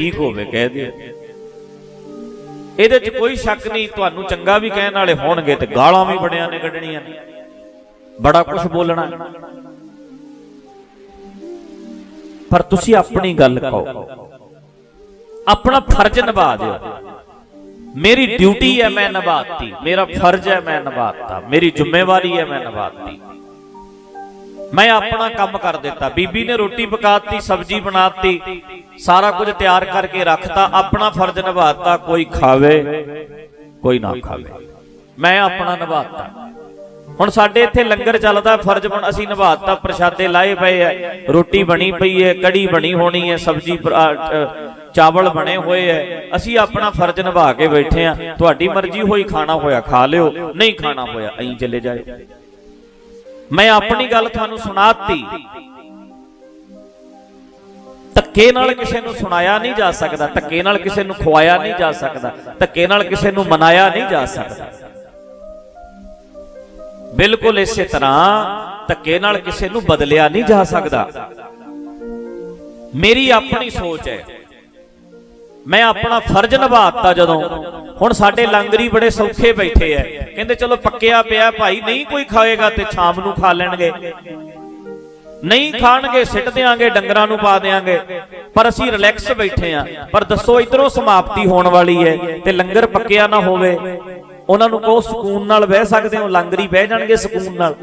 ਠੀਕ ਹੋਵੇ, ਕਹਿ ਦਿਓ। ਇਹਦੇ 'ਚ ਕੋਈ ਸ਼ੱਕ ਨਹੀਂ, ਤੁਹਾਨੂੰ ਚੰਗਾ ਵੀ ਕਹਿਣ ਵਾਲੇ ਹੋਣਗੇ ਤੇ ਗਾਲਾਂ ਵੀ ਬੜਿਆਂ ਨੇ ਕੱਢਣੀਆਂ ਨੇ। ਬੜਾ ਕੁਝ ਬੋਲਣਾ। ਪਰ ਤੁਸੀਂ ਆਪਣੀ ਗੱਲ ਕਹੋ। ਆਪਣਾ ਫਰਜ਼ ਨਿਭਾ ਦਿਓ। ਮੇਰੀ ਡਿਊਟੀ ਹੈ, ਮੈਂ ਨਿਭਾਤੀ। ਮੇਰਾ ਫਰਜ਼ ਹੈ, ਮੈਂ ਨਿਭਾਤਾ। ਮੇਰੀ ਜ਼ਿੰਮੇਵਾਰੀ ਹੈ, ਮੈਂ ਨਿਭਾਤੀ। ਮੈਂ ਆਪਣਾ ਕੰਮ ਕਰ ਦਿੱਤਾ। ਬੀਬੀ ਨੇ ਰੋਟੀ ਪਕਾਤੀ, ਸਬਜ਼ੀ ਬਣਾਤੀ, ਸਾਰਾ ਕੁਝ ਤਿਆਰ ਕਰਕੇ ਰੱਖਤਾ, ਆਪਣਾ ਫਰਜ਼ ਨਿਭਾਤਾ, ਕੋਈ ਖਾਵੇ, ਕੋਈ ਨਾ ਖਾਵੇ। ਮੈਂ ਆਪਣਾ ਨਿਭਾਤਾ। ਹੁਣ ਸਾਡੇ ਇੱਥੇ ਲੰਗਰ ਚੱਲਦਾ, ਫਰਜ਼ ਬਣ ਅਸੀਂ ਨਿਭਾਤਾ, ਪ੍ਰਸ਼ਾਦੇ ਲਾਏ ਪਏ ਐ ਰੋਟੀ ਬਣੀ ਪਈ ਐ ਕੜੀ ਬਣੀ ਹੋਣੀ ਐ ਸਬਜ਼ੀ ਚਾਵਲ ਬਣੇ ਹੋਏ ਐ ਅਸੀਂ ਆਪਣਾ ਫਰਜ਼ ਨਿਭਾ ਕੇ ਬੈਠੇ ਆ। ਤੁਹਾਡੀ ਮਰਜ਼ੀ ਹੋਈ, ਖਾਣਾ ਹੋਇਆ, ਖਾ ਲਿਓ, ਨਹੀਂ ਖਾਣਾ ਹੋਇਆ, ਐਂ ਚਲੇ ਜਾਏ ਮੈਂ ਆਪਣੀ ਗੱਲ ਤੁਹਾਨੂੰ ਸੁਣਾਤੀ। ਧੱਕੇ ਨਾਲ ਕਿਸੇ ਨੂੰ ਸੁਣਾਇਆ ਨਹੀਂ ਜਾ ਸਕਦਾ, ਧੱਕੇ ਨਾਲ ਕਿਸੇ ਨੂੰ ਖਵਾਇਆ ਨਹੀਂ ਜਾ ਸਕਦਾ, ਧੱਕੇ ਨਾਲ ਕਿਸੇ ਨੂੰ ਮਨਾਇਆ ਨਹੀਂ ਜਾ ਸਕਦਾ। ਬਿਲਕੁਲ ਇਸੇ ਤਰ੍ਹਾਂ ਧੱਕੇ ਨਾਲ ਕਿਸੇ ਨੂੰ ਬਦਲਿਆ ਨਹੀਂ ਜਾ ਸਕਦਾ। ਮੇਰੀ ਆਪਣੀ ਸੋਚ ਹੈ। ਮੈਂ ਆਪਣਾ ਫਰਜ਼ ਨਿਭਾਤਾ ਜਦੋਂ। ਹੁਣ ਸਾਡੇ ਲੰਗਰੀ ਬੜੇ ਸੌਖੇ ਬੈਠੇ ਐ। ਕਹਿੰਦੇ ਚਲੋ ਪੱਕਿਆ ਪਿਆ ਭਾਈ, ਨਹੀਂ ਕੋਈ ਖਾਏਗਾ ਤੇ ਸ਼ਾਮ ਨੂੰ ਖਾ ਲੈਣਗੇ। ਨਹੀਂ ਖਾਣਗੇ, ਸਿੱਟ ਦਿਆਂਗੇ, ਡੰਗਰਾਂ ਨੂੰ ਪਾ ਦਿਆਂਗੇ। ਪਰ ਅਸੀਂ ਰਿਲੈਕਸ ਬੈਠੇ ਆ। ਪਰ ਦੱਸੋ, ਇਧਰੋਂ ਸਮਾਪਤੀ ਹੋਣ ਵਾਲੀ ਹੈ ਤੇ ਲੰਗਰ ਪੱਕਿਆ ਨਾ ਹੋਵੇ। ਉਹਨਾਂ ਨੂੰ ਕਹੋ, ਸਕੂਨ ਨਾਲ ਬਹਿ ਸਕਦੇ ਹੋ, ਲੰਗਰੀ ਬਹਿ ਜਾਣਗੇ ਸਕੂਨ ਨਾਲ।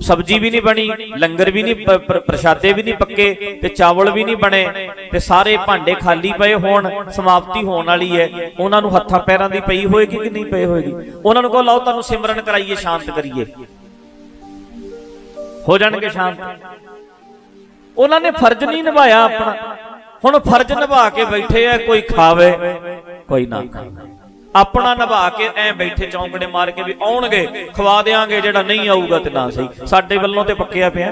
ਸਬਜ਼ੀ ਵੀ ਨਹੀਂ ਬਣੀ, ਲੰਗਰ ਵੀ ਨਹੀਂ ਪ੍ਰਸ਼ਾਦੇ ਵੀ ਨਹੀਂ ਪੱਕੇ ਤੇ ਚਾਵਲ ਵੀ ਨਹੀਂ ਬਣੇ ਤੇ ਸਾਰੇ ਭਾਂਡੇ ਖਾਲੀ ਪਏ ਹੋਣ, ਸਮਾਪਤੀ ਹੋਣ ਵਾਲੀ ਹੈ। ਉਹਨਾਂ ਨੂੰ ਹੱਥਾਂ ਪੈਰਾਂ ਦੀ ਪਈ ਹੋਏਗੀ ਕਿ ਨਹੀਂ ਪਈ ਹੋਏਗੀ? ਉਹਨਾਂ ਨੂੰ ਕਹੋ, ਲਾਓ ਤੁਹਾਨੂੰ ਸਿਮਰਨ ਕਰਾਈਏ, ਸ਼ਾਂਤ ਕਰੀਏ। ਹੋ ਜਾਣਗੇ ਸ਼ਾਂਤ। ਉਹਨਾਂ ਨੇ ਫਰਜ਼ ਨਹੀਂ ਨਿਭਾਇਆ ਆਪਣਾ। ਹੁਣ ਫਰਜ਼ ਨਿਭਾ ਕੇ ਬੈਠੇ ਆ, ਕੋਈ ਖਾਵੇ, ਕੋਈ ਨਾ ਖਾਵੇ। ਆਪਣਾ ਨਿਭਾ ਕੇ ਐ ਬੈਠੇ ਚੌਂਕੜੇ ਮਾਰ ਕੇ ਵੀ ਆਉਣਗੇ, ਖਵਾ ਦੇਾਂਗੇ ਜਿਹੜਾ ਨਹੀਂ ਆਊਗਾ ਤੇ ਨਾ ਸਹੀ। ਸਾਡੇ ਵੱਲੋਂ ਤੇ ਪੱਕਿਆ ਪਿਆ।